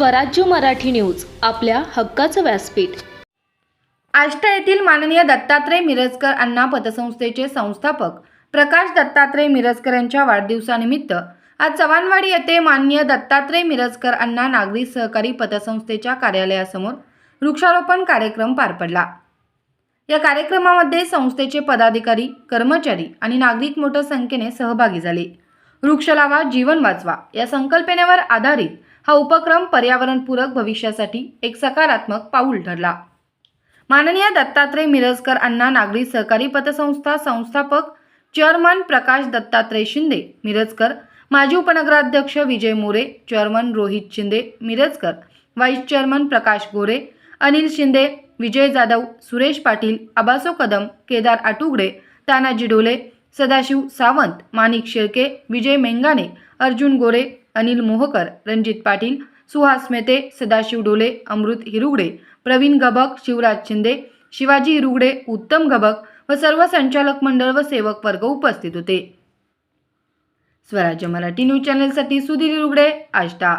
स्वराज्य मराठी न्यूज आपल्या हक्काचं व्यासपीठ. आष्टा येथील माननीय दत्तात्रय मिरजकर अण्णा पतसंस्थेचे संस्थापक प्रकाश दत्तात्रय मिरजकर यांच्या वाढदिवसानिमित्त आज चव्हाणवाडी येथे माननीय दत्तात्रय मिरजकर अण्णा नागरी सहकारी पतसंस्थेच्या कार्यालयासमोर वृक्षारोपण कार्यक्रम पार पडला. या कार्यक्रमामध्ये संस्थेचे पदाधिकारी कर्मचारी आणि नागरिक मोठ्या संख्येने सहभागी झाले. वृक्ष लावा जीवन वाचवा या संकल्पनेवर आधारित हा उपक्रम पर्यावरणपूरक भविष्यासाठी एक सकारात्मक पाऊल ठरला. माननीय दत्तात्रय मिरजकर अण्णा नागरी सहकारी पतसंस्था संस्थापक चेअरमन प्रकाश दत्तात्रय शिंदे मिरजकर माजी उपनगराध्यक्ष Vijay More chairman Rohit Shinde Mirajkar vice chairman Prakash Gore Anil Shinde Vijay Jadhav Suresh Patil Abaso Kadam Kedar Atugade Tanaji Dole Sadashiv Sawant माणिक शेळके विजय मेंगाणे अर्जुन गोरे अनिल मोहकर रणजित पाटील सुहास मेहते सदाशिव डोले अमृत हिरुगडे प्रवीण गबक शिवराज शिंदे शिवाजी हिरुगडे उत्तम गबक व सर्व संचालक मंडळ व सेवक वर्ग उपस्थित होते. स्वराज्य मराठी न्यूज चॅनलसाठी सुधीर हिरुगडे आष्टा.